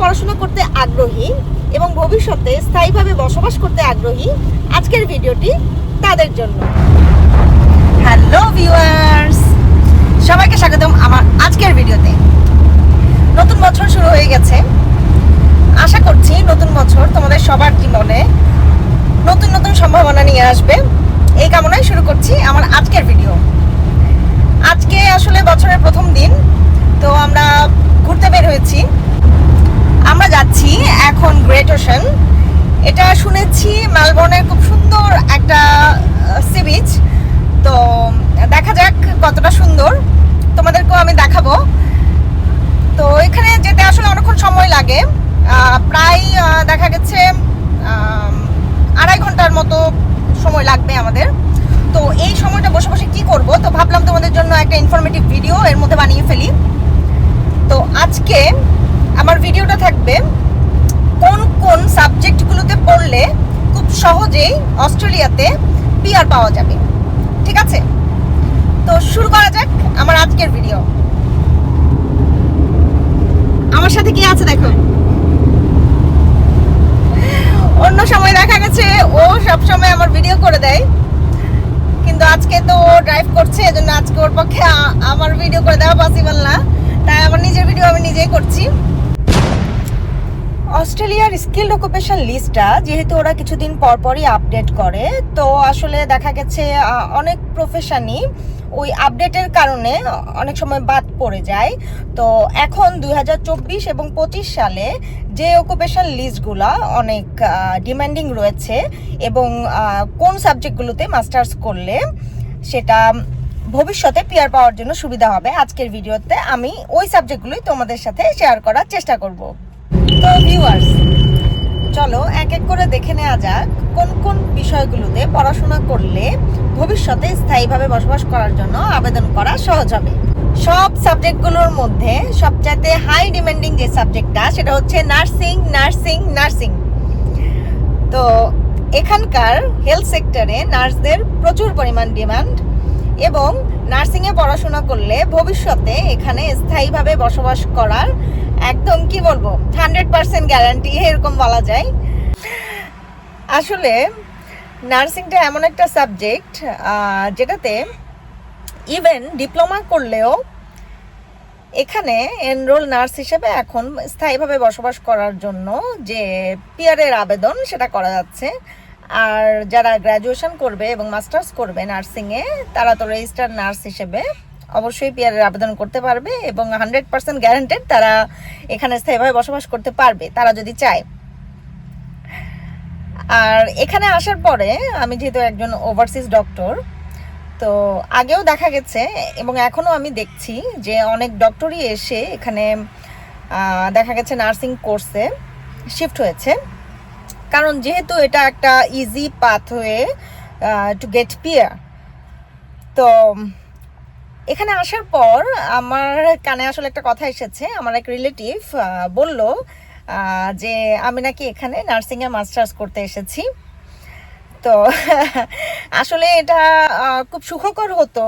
পড়াশোনা করতে আগ্রহী এবং ভবিষ্যতে স্থায়ীভাবে বসবাস করতে আগ্রহী আজকের ভিডিওটি তাদের জন্য। হ্যালো ভিউয়ার্স সবাইকে স্বাগতম আমার আজকের ভিডিওতে। নতুন বছর শুরু হয়ে গেছে। আশা করছি নতুন বছর তোমাদের সবার জীবনে নতুন নতুন সম্ভাবনা নিয়ে আসবে। এই কামনায় শুরু করছি আমার আজকের ভিডিও। আজকে আসলে বছরের প্রথম দিন তো আমরা ঘুরতে বের হয়েছি আমরা যাচ্ছি ওশান এটা শুনেছি মেলবোর্নের খুব সুন্দর একটা সি বিচ তো দেখা যাক কতটা সুন্দর। তোমাদেরকেও আমি দেখাবো। তো এখানে যেতে আসলে অনেকক্ষণ সময় লাগে। প্রায় দেখা গেছে আড়াই ঘণ্টার মতো সময় লাগবে আমাদের। তো এই সময়টা বসে বসে কি করব? তো ভাবলাম তোমাদের জন্য একটা ইনফরমেটিভ ভিডিও এর মধ্যে বানিয়ে ফেলি। তো আজকে আমার ভিডিওটা থাকবে কোন কোন সাবজেক্টগুলোতে পড়লে খুব সহজেই অস্ট্রেলিয়াতে পিআর পাওয়া যাবে। ঠিক আছে? তো শুরু করা যাক আমার আজকের ভিডিও আমার সাথে কি আছে দেখো? অন্য সময় দেখা গেছে, ও সব সময় আমার ভিডিও করে দেয়। কিন্তু আজকে তো ও ড্রাইভ করছে, এজন্য আজকে ওর পক্ষে আমার ভিডিও করে দেওয়া পসিবল না। তাই আমার নিজের ভিডিও আমি নিজেই করছি। অস্ট্রেলিয়ার স্কিল অকুপেশন লিস্টটা, যেহেতু ওরা কিছুদিন পর পরই আপডেট করে, তো আসলে দেখা গেছে অনেক প্রফেশনই ওই আপডেটের কারণে অনেক সময় বাদ পড়ে যায়। তো এখন দু হাজার চব্বিশ এবং পঁচিশ সালে যে অকুপেশন লিস্টগুলো অনেক ডিমান্ডিং রয়েছে এবং কোন সাবজেক্টগুলোতে মাস্টার্স করলে সেটা ভবিষ্যতে পিয়ার পাওয়ার জন্য সুবিধা হবে, আজকের ভিডিওতে আমি ওই সাবজেক্টগুলোই তোমাদের সাথে শেয়ার করার চেষ্টা করব। তো ভিউয়ার্স চলো এক এক করে দেখে নেওয়া যাক কোন কোন বিষয়গুলোতে পড়াশোনা করলে ভবিষ্যতে স্থায়ীভাবে বসবাস করার জন্য আবেদন করা সহজ হবে। সব সাবজেক্টগুলোর মধ্যে সবচাইতে হাই ডিমান্ডিং যে সাবজেক্টটা, সেটা হচ্ছে নার্সিং নার্সিং নার্সিং তো এখানকার হেলথ সেক্টরে নার্সদের প্রচুর পরিমাণ ডিমান্ড এবং নার্সিংয়ে পড়াশোনা করলে ভবিষ্যতে এখানে স্থায়ীভাবে বসবাস করার একদম কি বলব হান্ড্রেড পার্সেন্ট গ্যারান্টি এরকম বলা যায়। আসলে নার্সিংটা এমন একটা সাবজেক্ট যেটাতে ইভেন ডিপ্লোমা করলেও এখানে এনরোল নার্স হিসেবে এখন স্থায়ীভাবে বসবাস করার জন্য যে পিয়ারের আবেদন, সেটা করা যাচ্ছে। আর যারা গ্র্যাজুয়েশন করবে এবং মাস্টার্স করবে নার্সিংয়ে তারা তো রেজিস্টার নার্স হিসেবে অবশ্যই পিয়ারের আবেদন করতে পারবে এবং হান্ড্রেড পার্সেন্ট গ্যারান্টেড তারা এখানে স্থায়ীভাবে বসবাস করতে পারবে, তারা যদি চায়। আর এখানে আসার পরে আমি যেহেতু একজন ওভারসিজ ডক্টর তো আগেও দেখা গেছে এবং এখনও আমি দেখছি যে অনেক ডক্টরই এসে এখানে দেখা গেছে নার্সিং কোর্সে শিফট হয়েছে। কারণ যেহেতু এটা একটা easy pathway to get PR তো এখানে আসার পর আমার কানে আসলে একটা কথা এসেছে। আমার এক রিলেটিভ বলল যে আমি নাকি এখানে নার্সিংয়ে মাস্টার্স করতে এসেছি। তো আসলে এটা খুব সুখকর হতো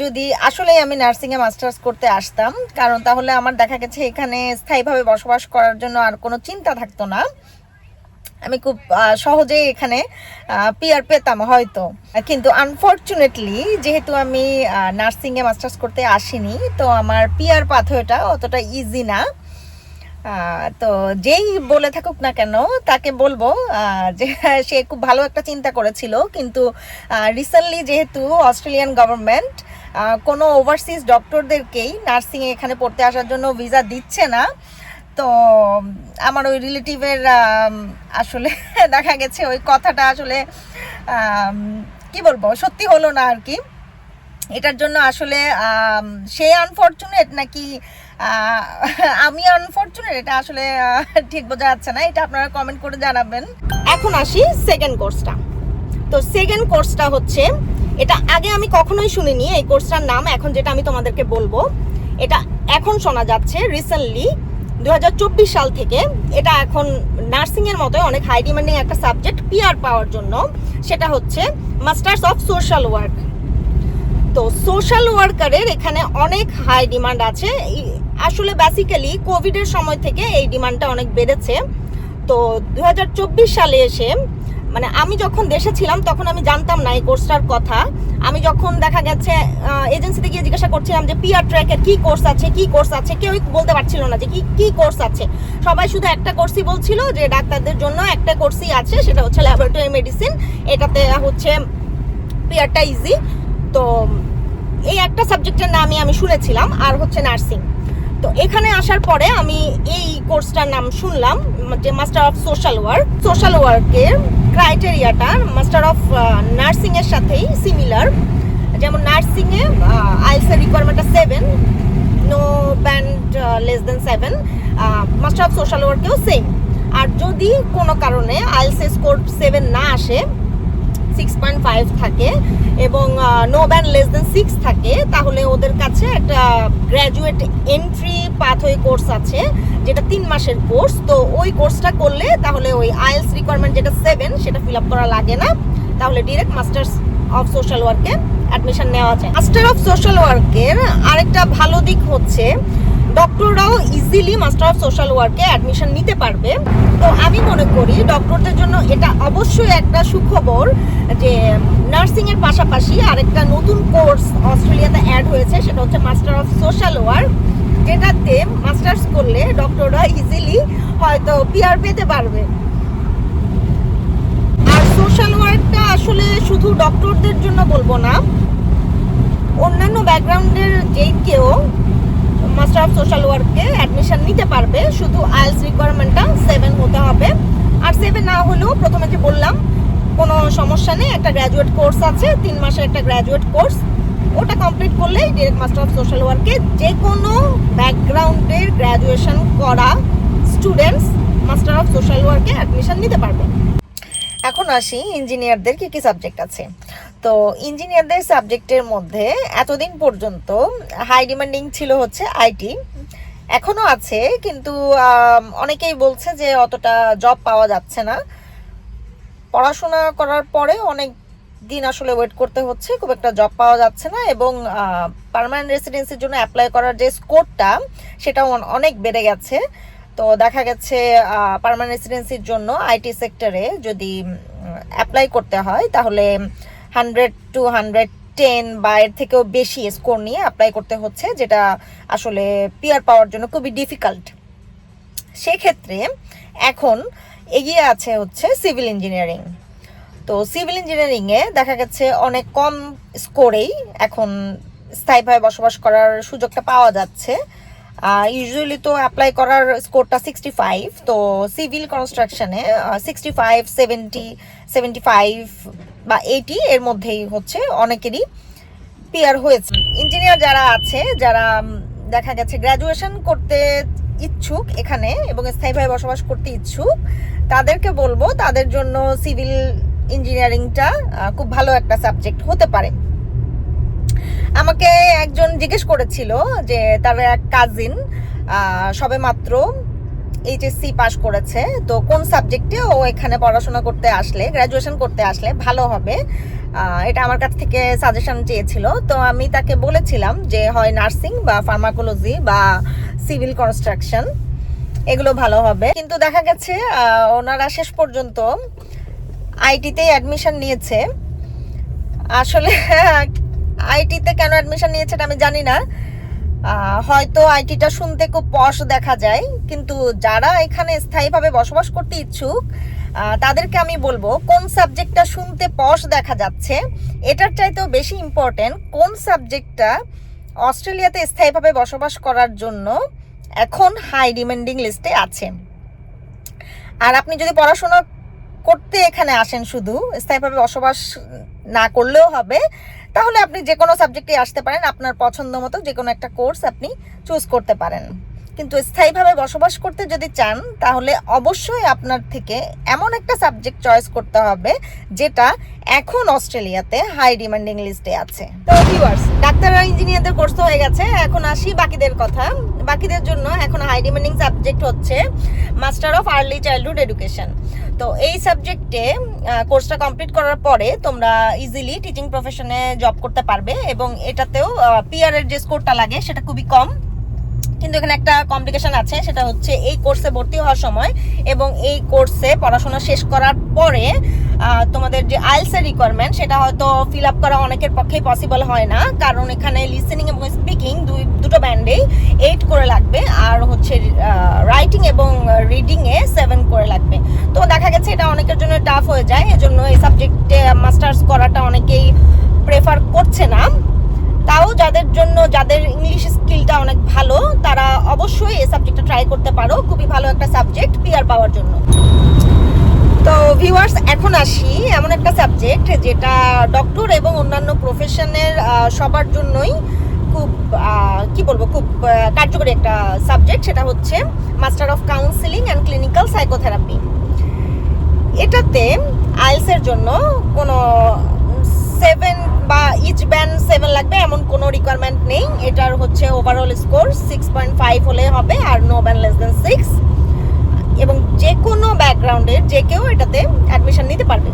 যদি আসলে আমি নার্সিংয়ে মাস্টার্স করতে আসতাম। কারণ তাহলে আমার দেখা গেছে এখানে স্থায়ীভাবে বসবাস করার জন্য আর কোনো চিন্তা থাকতো না। আমি খুব সহজেই এখানে পিয়ার পেতাম হয়তো। কিন্তু আনফর্চুনেটলি যেহেতু আমি নার্সিংয়ে মাস্টার্স করতে আসিনি, তো আমার পিয়ার পাথওয়েটা অতটা ইজি না। তো যেই বলে থাকুক না কেন, তাকে বলব যে সে খুব ভালো একটা চিন্তা করেছিল। কিন্তু রিসেন্টলি যেহেতু অস্ট্রেলিয়ান গভর্নমেন্ট কোনো ওভারসিজ ডক্টরদেরকেই নার্সিংয়ে এখানে পড়তে আসার জন্য ভিসা দিচ্ছে না। তো, আমার ওই রিলেটিভের আসলে দেখা গেছে ওই কথাটা আসলে কি বলব, সত্যি হলো না আর কি। এটার জন্য আসলে সে আনফর্চুনেট নাকি আমি আনফর্চুনেট এটা আসলে ঠিক বোঝা যাচ্ছে না, এটা আপনারা কমেন্ট করে জানাবেন। এখন আসি সেকেন্ড কোর্সটা তো সেকেন্ড কোর্সটা হচ্ছে, এটা আগে আমি কখনোই শুনিনি, এই কোর্সটার নাম এখন যেটা আমি তোমাদেরকে বলব, এটা এখন শোনা যাচ্ছে রিসেন্টলি দু হাজার চব্বিশ সাল থেকে এটা এখন নার্সিং এর মতো অনেক হাই ডিমান্ডিং একটা সাবজেক্ট পিআর পাওয়ার জন্য। সেটা হচ্ছে মাস্টার্স অফ সোশ্যাল ওয়ার্ক তো সোশ্যাল ওয়ার্কারের এখানে অনেক হাই ডিমান্ড আছে। আসলে বেসিক্যালি কোভিডের সময় থেকে এই ডিমান্ডটা অনেক বেড়েছে। তো দুই হাজার চব্বিশ সালে এসে মানে আমি যখন দেশে ছিলাম তখন আমি জানতাম না এই কোর্সটার কথা। আমি যখন দেখা গেছে এজেন্সিতে গিয়ে জিজ্ঞাসা করছিলাম যে পিআর ট্র্যাকের কি কোর্স আছে, কি কোর্স আছে? কেউই বলতে পারছিল না যে, কি কি কোর্স আছে? সবাই শুধু একটা কোর্সই বলছিল যে, ডাক্তারদের জন্য একটা কোর্সই আছে, সেটা হচ্ছে ল্যাবরেটরি মেডিসিন এটাতে হচ্ছে পিআরটা ইজি তো এই একটা সাবজেক্টের নামই আমি শুনেছিলাম, আর হচ্ছে নার্সিং তো এখানে আসার পরে আমি এই কোর্সটার নাম শুনলাম, যে master of social work social ওয়ার্কের ক্রাইটেরিয়াটা মাস্টার অফ নার্সিং এর সাথেই সিমিলার যেমন নার্সিং এ আইএলসের রিকোয়ারমেন্টটা seven no band less than seven master of social ওয়ার্কেও same আর যদি কোনো কারণে আইএলসে স্কোর সেভেন না আসে সিক্স পয়েন্ট ফাইভ থাকে এবং no band less than six থাকে, তাহলে ওদের কাছে একটা গ্র্যাজুয়েট এন্ট্রি পাথওয়ে কোর্স আছে, যেটা তিন মাসের কোর্স তো ওই কোর্সটা করলে তাহলে ওই আইএলস রিকোয়ারমেন্ট যেটা সেভেন সেটা ফিল আপ করা লাগে না। তাহলে ডিরেক্ট মাস্টার্স অফ সোশ্যাল ওয়ার্কে অ্যাডমিশন নেওয়া যায়। মাস্টার অফ সোশ্যাল ওয়ার্কের আরেকটা ভালো দিক হচ্ছে ডক্টররাও ইজিলি মাস্টার অফ সোশ্যাল ওয়ার্কে অ্যাডমিশন নিতে পারবে। তো আমি মনে করি ডক্টরদের জন্য এটা অবশ্যই একটা সুখবর যে নার্সিংয়ের পাশাপাশি আরেকটা নতুন কোর্স অস্ট্রেলিয়াতে অ্যাড হয়েছে সেটা হচ্ছে মাস্টার অফ সোশ্যাল ওয়ার্ক যেটাতে মাস্টার্স করলে ডক্টররা ইজিলি হয়তো পিআর পেতে পারবে। আর সোশ্যাল ওয়ার্কটা আসলে শুধু ডক্টরদের জন্য বলব না, অন্যান্য ব্যাকগ্রাউন্ডের যে কেউ মাস্টার অফ সোশ্যাল ওয়ার্কে অ্যাডমিশন নিতে পারবে, শুধু আইএলস রিকোয়ারমেন্টটা সেভেন হতে হবে। আর সেভেন না হলেও প্রথমে যে বললাম, কোনো সমস্যা নেই, একটা গ্র্যাজুয়েট কোর্স আছে, তিন মাসের একটা গ্র্যাজুয়েট কোর্স ওটা কমপ্লিট করলেই ডিরেক্ট মাস্টার অফ সোশ্যাল ওয়ার্কে যে কোনো ব্যাকগ্রাউন্ডের গ্র্যাজুয়েশন করা স্টুডেন্টস মাস্টার অফ সোশ্যাল ওয়ার্কে অ্যাডমিশন নিতে পারবে। এখন আসি ইঞ্জিনিয়ারদের কী কী সাবজেক্ট আছে। তো ইঞ্জিনিয়ারদের সাবজেক্টের মধ্যে এতদিন পর্যন্ত হাই ডিমান্ডিং ছিল হচ্ছে আইটি এখনও আছে, কিন্তু অনেকেই বলছে যে অতটা জব পাওয়া যাচ্ছে না। পড়াশোনা করার পরে অনেক দিন আসলে ওয়েট করতে হচ্ছে, খুব একটা জব পাওয়া যাচ্ছে না এবং পার্মানেন্ট রেসিডেন্সির জন্য অ্যাপ্লাই করার যে স্কোরটা সেটা অনেক বেড়ে গেছে। তো দেখা গেছে পার্মানেন্ট রেসিডেন্সির জন্য আইটি সেক্টরে যদি অ্যাপ্লাই করতে হয়, তাহলে হান্ড্রেড টু হান্ড্রেড টেন বা এর থেকেও বেশি স্কোর নিয়ে অ্যাপ্লাই করতে হচ্ছে, যেটা আসলে পিয়ার পাওয়ার জন্য খুবই ডিফিকাল্ট সেক্ষেত্রে এখন এগিয়ে আছে হচ্ছে সিভিল ইঞ্জিনিয়ারিং তো সিভিল ইঞ্জিনিয়ারিংয়ে দেখা গেছে অনেক কম স্কোরেই এখন স্থায়ীভাবে বসবাস করার সুযোগটা পাওয়া যাচ্ছে। ইউজুয়ালি তো অ্যাপ্লাই করার স্কোরটা সিক্সটি ফাইভ তো সিভিল কনস্ট্রাকশনে sixty five seventy seventy five বা এইটি এর মধ্যেই হচ্ছে অনেকেরই পিয়ার হয়েছে। ইঞ্জিনিয়ার যারা আছে, যারা দেখা গেছে গ্র্যাজুয়েশন করতে ইচ্ছুক এখানে এবং স্থায়ীভাবে বসবাস করতে ইচ্ছুক, তাদেরকে বলব তাদের জন্য সিভিল ইঞ্জিনিয়ারিংটা খুব ভালো একটা সাবজেক্ট হতে পারে। আমাকে একজন জিজ্ঞেস করেছিল যে তার এক কাজিন সবে মাত্র এইচএসসি পাশ করেছে। তো কোন সাবজেক্টে ও এখানে পড়াশোনা করতে আসলে গ্র্যাজুয়েশন করতে আসলে ভালো হবে? এটা আমার কাছ থেকে সাজেশন চেয়েছিল। তো আমি তাকে বলেছিলাম যে হয় নার্সিং বা ফার্মাকোলজি বা সিভিল কনস্ট্রাকশন এগুলো ভালো হবে। কিন্তু দেখা গেছে ওনারা শেষ পর্যন্ত আইটিতেই অ্যাডমিশন নিয়েছে। আসলে আইটিতে কেন অ্যাডমিশন নিয়েছে আমি জানি না। হয়তো আইটিটা শুনতে খুব পশ দেখা যায়, কিন্তু যারা এখানে স্থায়ীভাবে বসবাস করতে ইচ্ছুক তাদেরকে আমি বলব, কোন সাবজেক্টটা শুনতে পশ দেখা যাচ্ছে, এটার চাইতেও বেশি ইম্পর্টেন্ট কোন সাবজেক্টটা অস্ট্রেলিয়াতে স্থায়ীভাবে বসবাস করার জন্য এখন হাই ডিমান্ডিং লিস্টে আছে। আর আপনি যদি পড়াশোনা করতে এখানে আসেন শুধু, স্থায়ীভাবে বসবাস না করলেও হবে। তাহলে আপনি যে কোনো সাবজেক্টে আসতে পারেন, আপনার পছন্দ মতো যে কোনো একটা কোর্স আপনি চুজ করতে পারেন। কিন্তু স্থায়ীভাবে বসবাস করতে যদি চান, তাহলে অবশ্যই আপনার থেকে এমন একটা সাবজেক্ট চয়েস করতে হবে, যেটা এখন অস্ট্রেলিয়াতে হাই ডিমান্ডিং লিস্টে আছে। তো ভিউয়ার্স ডাক্তার আর ইঞ্জিনিয়ারদের কোর্স হয়ে গেছে। এখন আসি বাকিদের কথা। বাকিদের জন্য এখন হাই ডিমান্ডিং সাবজেক্ট হচ্ছে master of early childhood education তো এই সাবজেক্টে কোর্সটা কমপ্লিট করার পরে তোমরা ইজিলি টিচিং প্রফেশনে জব করতে পারবে এবং এটাতেও পিআর এর যে স্কোরটা লাগে সেটা খুবই কম। কিন্তু এখানে একটা কমপ্লিকেশন আছে, সেটা হচ্ছে এই কোর্সে ভর্তি হওয়ার সময় এবং এই কোর্সে পড়াশোনা শেষ করার পরে তোমাদের যে আইএলস এর রিকোয়ারমেন্ট সেটা হয়তো ফিল আপ করা অনেকের পক্ষেই পসিবল হয় না। কারণ এখানে লিসেনিং এবং স্পিকিং দুই দুটো ব্যান্ডেই এইট করে লাগবে, আর হচ্ছে রাইটিং এবং রিডিং এ সেভেন করে লাগবে। তো দেখা গেছে এটা অনেকের জন্য টাফ হয়ে যায়, এজন্য এই সাবজেক্টে মাস্টার্স করাটা অনেকেই প্রেফার করছে না। তাও যাদের জন্য, যাদের ইংলিশ স্কিলটা অনেক ভালো, তারা অবশ্যই এই সাবজেক্টটা ট্রাই করতে পারো। খুবই ভালো একটা সাবজেক্ট পিয়ার পাওয়ার জন্য। তো ভিউয়ার্স এখন আসি এমন একটা সাবজেক্ট যেটা ডক্টর এবং অন্যান্য প্রফেশনের সবার জন্যই খুব কি বলব, খুব কার্যকরী একটা সাবজেক্ট সেটা হচ্ছে master of counselling and clinical psychotherapy এটাতে আইএলস এর জন্য কোনো সেভেন বা ইচ ব্যান্ড সেভেন লাগবে, এমন কোনো রিকোয়ারমেন্ট নেই। এটার হচ্ছে overall score six point five হলে হবে আর no band less than six এবং যে কোনো ব্যাকগ্রাউন্ডের যে কেউ এটাতে অ্যাডমিশন নিতে পারবে।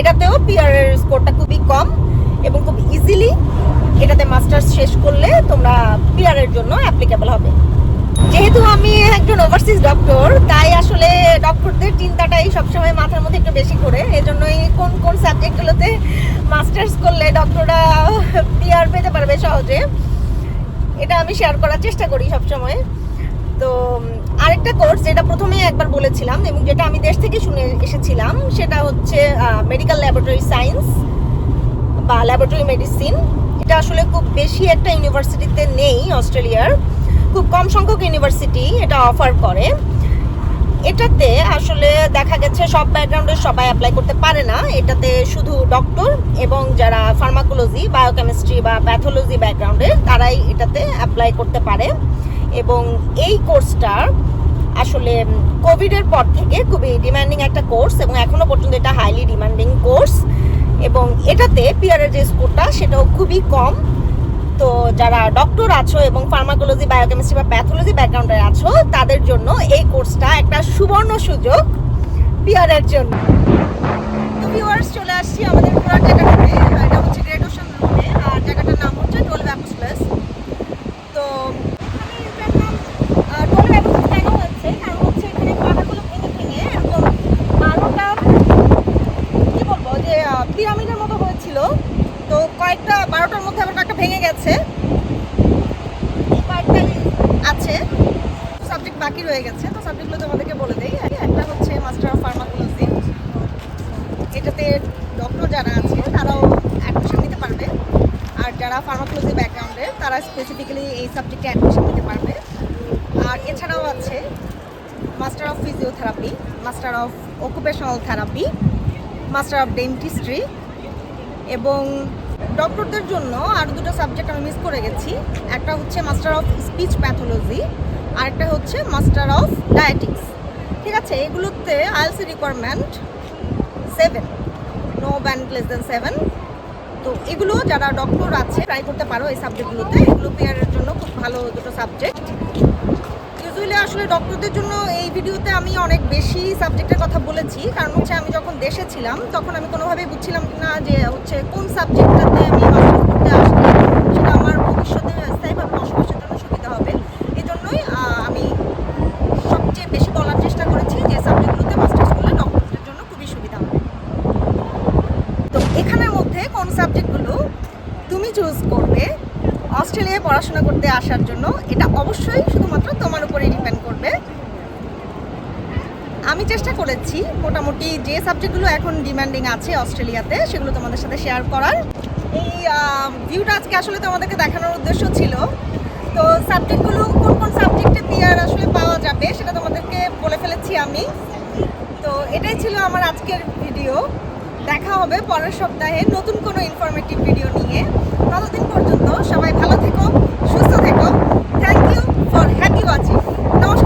এটাতেও পিআর এর স্কোরটা খুবই কম এবং খুব ইজিলি এটাতে মাস্টার্স শেষ করলে তোমরা পিআর এর জন্য অ্যাপ্লিকেবল হবে। যেহেতু আমি একজন ওভারসিজ ডক্টর তাই আসলে ডক্টরদের চিন্তাটাই সবসময় মাথার মধ্যে একটু বেশি করে এজন্যই কোন কোন সাবজেক্টগুলোতে মাস্টার্স করলে ডক্টররা পিআর পেতে পারবে সহজে, এটা আমি শেয়ার করার চেষ্টা করি সবসময়। তো আরেকটা কোর্স যেটা প্রথমে একবার বলেছিলাম এবং যেটা আমি দেশ থেকে শুনে এসেছিলাম, সেটা হচ্ছে মেডিকেল ল্যাবরেটরি সায়েন্স বা ল্যাবরেটরি মেডিসিন এটা আসলে খুব বেশি একটা ইউনিভার্সিটিতে নেই অস্ট্রেলিয়ার। খুব কম সংখ্যক ইউনিভার্সিটি এটা অফার করে। এটাতে আসলে দেখা গেছে সব ব্যাকগ্রাউন্ডের সবাই অ্যাপ্লাই করতে পারে না। এটাতে শুধু ডক্টর এবং যারা ফার্মাকোলজি বায়োকেমিস্ট্রি বা প্যাথোলজি ব্যাকগ্রাউন্ডের তারাই এটাতে অ্যাপ্লাই করতে পারে। এবং এই কোর্সটা আসলে কোভিডের পর থেকে খুবই ডিমান্ডিং একটা কোর্স এবং এখনও পর্যন্ত এটা হাইলি ডিমান্ডিং কোর্স এবং এটাতে পিয়ারের যে স্কোরটা সেটাও খুবই কম। তো যারা ডক্টর আছো এবং ফার্মাকোলজি বায়োকেমিস্ট্রি বা প্যাথোলজি ব্যাকগ্রাউন্ডে আছো, তাদের জন্য এই কোর্সটা একটা সুবর্ণ সুযোগ পিয়ারের জন্য। ভিউয়ার্স চলে আসছি আমাদের ঘোরার জায়গাটাতে আর এটা হচ্ছে গ্রেট ওশান রোডে আর জায়গাটার নাম হচ্ছে টোল ব্যাম্বুস প্লেস তো এখানে এটার নাম আহ, টোল ব্যাম্বুস কেন হচ্ছে কারণ হচ্ছে এখানে পাহাড়গুলো ভেঙে ভেঙে এরকম বারোটা কি বলব যে পিরামিডের মতো হয়েছিল তো কয়েকটা বারোটার মধ্যে আবার কয়েকটা ভেঙে গেছে এই কয়েকটাই আছে সাবজেক্ট বাকি রয়ে গেছে তো সাবজেক্টগুলো তোমাদেরকে বলে দেই একটা হচ্ছে মাস্টার অফ ফার্মাকোলজি এটাতে ডক্টর যারা আছে, তারাও অ্যাডমিশন নিতে পারবে। আর যারা ফার্মাকোলজি ব্যাকগ্রাউন্ডে তারা স্পেসিফিক্যালি এই সাবজেক্টে অ্যাডমিশন নিতে পারবে। আর এছাড়াও আছে master of physiotherapy master of occupational therapy master of dentistry এবং ডক্টরদের জন্য আর দুটো সাবজেক্ট আমি মিস করে গেছি। একটা হচ্ছে মাস্টার অফ স্পিচ প্যাথোলজি আর একটা হচ্ছে মাস্টার অফ ডায়েটিক্স ঠিক আছে, এগুলোতে IELTS requirement seven no band less than seven তো এগুলো যারা ডক্টর আছে ট্রাই করতে পারো এই সাবজেক্টগুলোতে এগুলো পেয়ারের জন্য খুব ভালো দুটো সাবজেক্ট ইউজুয়ালি আসলে ডক্টরদের জন্য এই ভিডিওতে আমি অনেক বেশি সাবজেক্টের কথা বলেছি। কারণ হচ্ছে আমি যখন দেশে ছিলাম, তখন আমি কোনোভাবেই বুঝছিলাম না যে হচ্ছে কোন সাবজেক্টটাতে আমি মাস্টার্স করতে আসলে সেটা আমার ভবিষ্যতে স্থায়ীভাবে বসবাসের জন্য সুবিধা হবে এই জন্যই আহ, আমি সবচেয়ে বেশি বলার চেষ্টা করেছি যে সাবজেক্টগুলোতে মাস্টার্স করলে ডক্টরদের জন্য খুবই সুবিধা হবে তো এখানের মধ্যে কোন সাবজেক্টগুলো তুমি চুজ করবে অস্ট্রেলিয়ায় পড়াশোনা করতে আসার জন্য এটা অবশ্যই শুধুমাত্র তোমার উপরে ডিপেন্ড করবে। আমি চেষ্টা করেছি মোটামুটি যে সাবজেক্টগুলো এখন ডিমান্ডিং আছে অস্ট্রেলিয়াতে, সেগুলো তোমাদের সাথে শেয়ার করার। এই ভিউটা আজকে আসলে তোমাদেরকে দেখানোর উদ্দেশ্য ছিল। তো সাবজেক্টগুলো কোন কোন সাবজেক্টে পিয়ার আসলে পাওয়া যাবে সেটা তোমাদেরকে বলে ফেলেছি আমি। তো এটাই ছিল আমার আজকের ভিডিও দেখা হবে পরের সপ্তাহে নতুন কোনো ইনফরমেটিভ ভিডিও নিয়ে। ততদিন পর্যন্ত সবাই ভালো থেকো, সুস্থ থেকো। Thank you for happy watching নমস্কার।